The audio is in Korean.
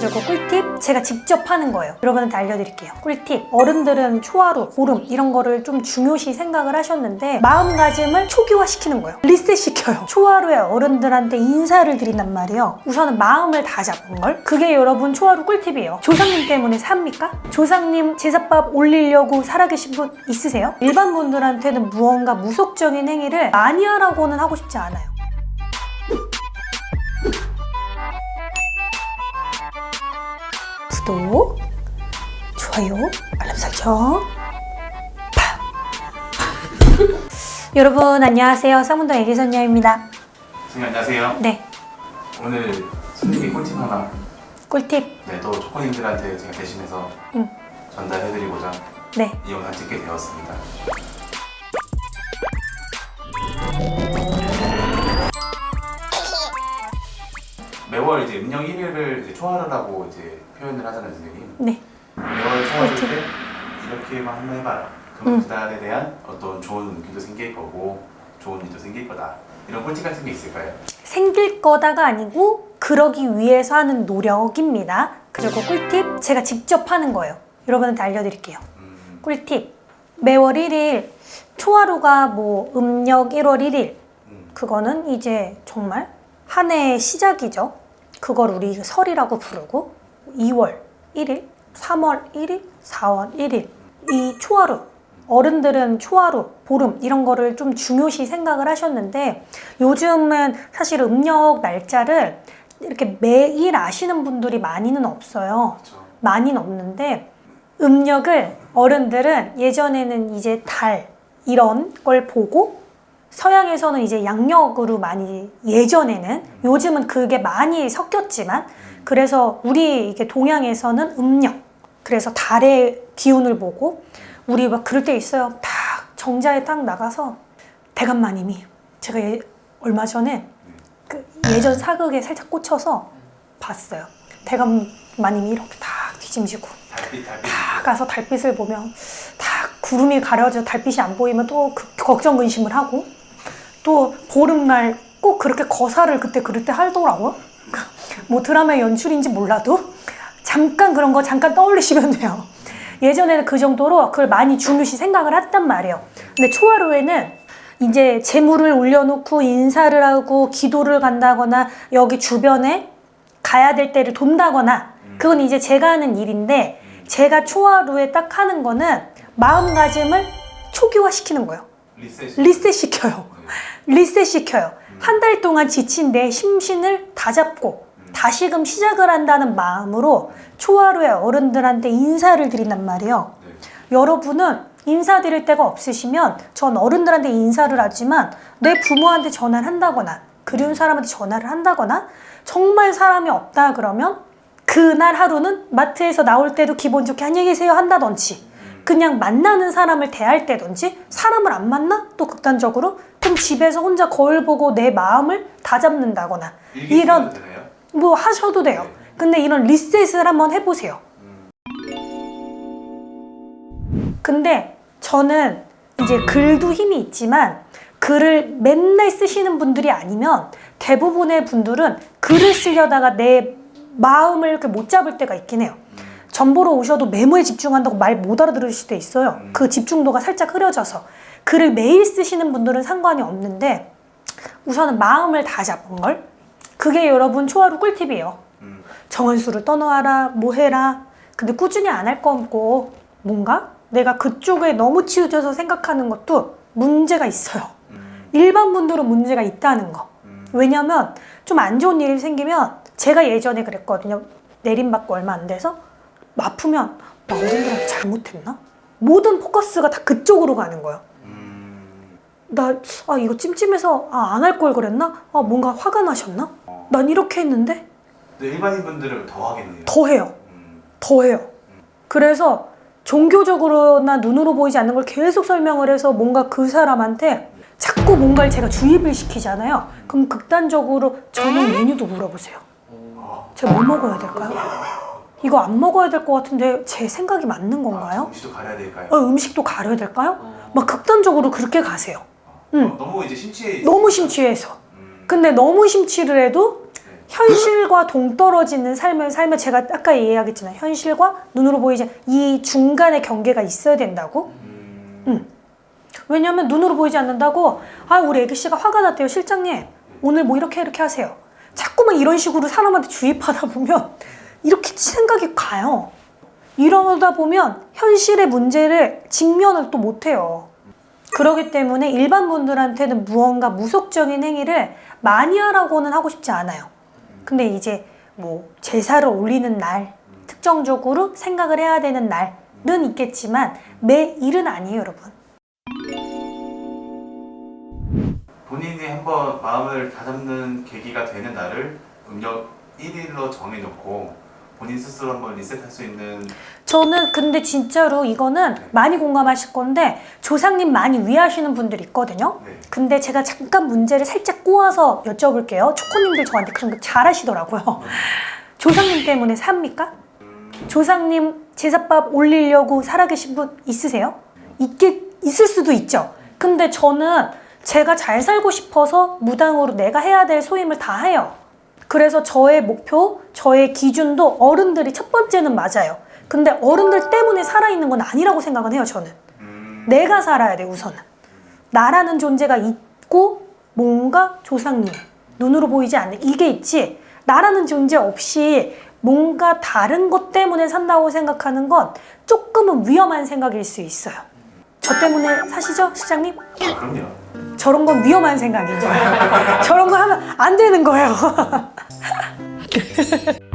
그리고 꿀팁 제가 직접 하는 거예요. 여러분한테 알려드릴게요. 꿀팁 어른들은 초하루, 보름 이런 거를 좀 중요시 생각을 하셨는데 마음가짐을 초기화시키는 거예요. 리셋시켜요. 초하루에 어른들한테 인사를 드린단 말이에요. 우선은 마음을 다 잡은 걸. 그게 여러분 초하루 꿀팁이에요. 조상님 때문에 삽니까? 조상님 제사밥 올리려고 살아계신 분 있으세요? 일반 분들한테는 무언가 무속적인 행위를 많이 하라고는 하고 싶지 않아요. 구독, 좋아요, 알람 설정. 파. 여러분 안녕하세요. 쌍문동 애기선녀입니다. 선생님 안녕하세요. 네, 오늘 선생님이 꿀팁 하나 꿀팁. 네, 또 초코님들한테 제가 대신해서 응. 전달해드리고자 네, 이 영상 찍게 되었습니다. 매월 이제 음력 1일을 이제 초하루라고 이제 표현을 하잖아요, 선생님. 네, 매월 초하루 꿀팁. 때 이렇게만 한번 해봐라. 그럼 응. 그 달에 대한 어떤 좋은 느낌도 생길 거고 좋은 일도 생길 거다. 이런 꿀팁 같은 게 있을까요? 생길 거다가 아니고 그러기 위해서 하는 노력입니다. 그리고 꿀팁 제가 직접 하는 거예요. 여러분한테 알려드릴게요. 음, 꿀팁 매월 1일 초하루가 뭐 음력 1월 1일 음, 그거는 이제 정말 한 해의 시작이죠. 그걸 우리 설이라고 부르고 2월 1일, 3월 1일, 4월 1일 이 초하루 어른들은 초하루, 보름 이런 거를 좀 중요시 생각을 하셨는데 요즘은 사실 음력 날짜를 이렇게 매일 아시는 분들이 많이는 없어요. 그렇죠. 많이는 없는데 음력을 어른들은 예전에는 이제 달 이런 걸 보고 서양에서는 이제 양력으로 많이 예전에는 요즘은 그게 많이 섞였지만 그래서 우리 이게 동양에서는 음력 그래서 달의 기운을 보고 우리 막 그럴 때 있어요 딱 정자에 딱 나가서 대감마님이 제가 예- 얼마 전에 그 예전 사극에 살짝 꽂혀서 봤어요 대감마님이 이렇게 딱 뒤짐지고 달빛, 달빛. 다 가서 달빛을 보면 다 구름이 가려져 달빛이 안 보이면 또 그- 걱정 근심을 하고 또 보름날 꼭 그렇게 거사를 그때 그럴 때 하더라고요. 뭐 드라마의 연출인지 몰라도 잠깐 그런 거 잠깐 떠올리시면 돼요. 예전에는 그 정도로 그걸 많이 중요시 생각을 했단 말이에요. 근데 초하루에는 이제 재물을 올려놓고 인사를 하고 기도를 간다거나 여기 주변에 가야 될 때를 돈다거나 그건 이제 제가 하는 일인데 제가 초하루에 딱 하는 거는 마음가짐을 초기화시키는 거예요. 리셋. 리셋 시켜요. 리셋 시켜요. 한 달 동안 지친 내 심신을 다 잡고 다시금 시작을 한다는 마음으로 초하루에 어른들한테 인사를 드린단 말이에요. 네. 여러분은 인사드릴 데가 없으시면 전 어른들한테 인사를 하지만 내 부모한테 전화를 한다거나 그리운 사람한테 전화를 한다거나 정말 사람이 없다 그러면 그날 하루는 마트에서 나올 때도 기분 좋게 안녕히 계세요 한다든지 그냥 만나는 사람을 대할 때든지 사람을 안 만나 또 극단적으로 그럼 집에서 혼자 거울 보고 내 마음을 다잡는다거나 이런? 뭐 하셔도 돼요. 근데 이런 리셋을 한번 해보세요. 근데 저는 이제 글도 힘이 있지만 글을 맨날 쓰시는 분들이 아니면 대부분의 분들은 글을 쓰려다가 내 마음을 이렇게 못 잡을 때가 있긴 해요. 전보러 오셔도 메모에 집중한다고 말 못 알아들으실 때 있어요. 그 집중도가 살짝 흐려져서. 글을 매일 쓰시는 분들은 상관이 없는데 우선은 마음을 다 잡은 걸. 그게 여러분 초하루 꿀팁이에요. 음, 정한수를 떠나라, 뭐 해라. 근데 꾸준히 안 할 거고 뭔가 내가 그쪽에 너무 치우쳐서 생각하는 것도 문제가 있어요. 음, 일반 분들은 문제가 있다는 거. 음, 왜냐면 좀 안 좋은 일이 생기면 제가 예전에 그랬거든요. 내림받고 얼마 안 돼서 아프면 나 어른들한테 잘못했나? 모든 포커스가 다 그쪽으로 가는 거예요. 음, 나아 이거 찜찜해서 아, 안 할 걸 그랬나? 아 뭔가 화가 나셨나? 난 이렇게 했는데 근데 일반인 분들은 더 하겠네요. 더 해요. 음, 더 해요. 그래서 종교적으로나 눈으로 보이지 않는 걸 계속 설명을 해서 뭔가 그 사람한테 자꾸 뭔가를 제가 주입을 시키잖아요. 그럼 극단적으로 저녁 메뉴도 물어보세요. 어, 제가 뭐 먹어야 될까요? 이거 안 먹어야 될 것 같은데 제 생각이 맞는 아, 건가요? 음식도 가려야 될까요? 어, 음식도 가려야 될까요? 막 극단적으로 그렇게 가세요. 응. 어, 너무 이제 심취해. 있- 너무 심취해서. 음, 근데 너무 심취를 해도 현실과 동떨어지는 삶을 살면 제가 아까 이야기했잖아요. 현실과 눈으로 보이지 이 중간의 경계가 있어야 된다고. 음, 왜냐면 눈으로 보이지 않는다고 아 우리 애기 씨가 화가 났대요 실장님 오늘 뭐 이렇게 이렇게 하세요. 자꾸만 이런 식으로 사람한테 주입하다 보면 이렇게 생각이 가요. 이러다 보면 현실의 문제를 직면을 또 못해요. 그렇기 때문에 일반 분들한테는 무언가 무속적인 행위를 많이 하라고는 하고 싶지 않아요. 근데 이제 뭐 제사를 올리는 날, 특정적으로 생각을 해야 되는 날은 있겠지만 매일은 아니에요, 여러분. 본인이 한번 마음을 다잡는 계기가 되는 날을 음력 1일로 정해놓고 본인 스스로 한번 리셋할 수 있는 저는 근데 진짜로 이거는 많이 공감하실 건데 조상님 많이 위하시는 분들 있거든요. 네. 근데 제가 잠깐 문제를 살짝 꼬아서 여쭤볼게요. 초코님들 저한테 그런 거 잘하시더라고요. 조상님 때문에 삽니까? 조상님 제사밥 올리려고 살아계신 분 있으세요? 있게 있을 수도 있죠. 근데 저는 제가 잘 살고 싶어서 무당으로 내가 해야 될 소임을 다 해요. 그래서 저의 목표, 저의 기준도 어른들이 첫 번째는 맞아요. 근데 어른들 때문에 살아있는 건 아니라고 생각은 해요, 저는. 음, 내가 살아야 돼, 우선은. 나라는 존재가 있고, 뭔가 조상님, 눈으로 보이지 않는 이게 있지, 나라는 존재 없이 뭔가 다른 것 때문에 산다고 생각하는 건 조금은 위험한 생각일 수 있어요. 저 때문에 사시죠, 시장님? 아, 그럼요. 저런 건 위험한 거예요. 저런 거 하면 안 되는 거예요.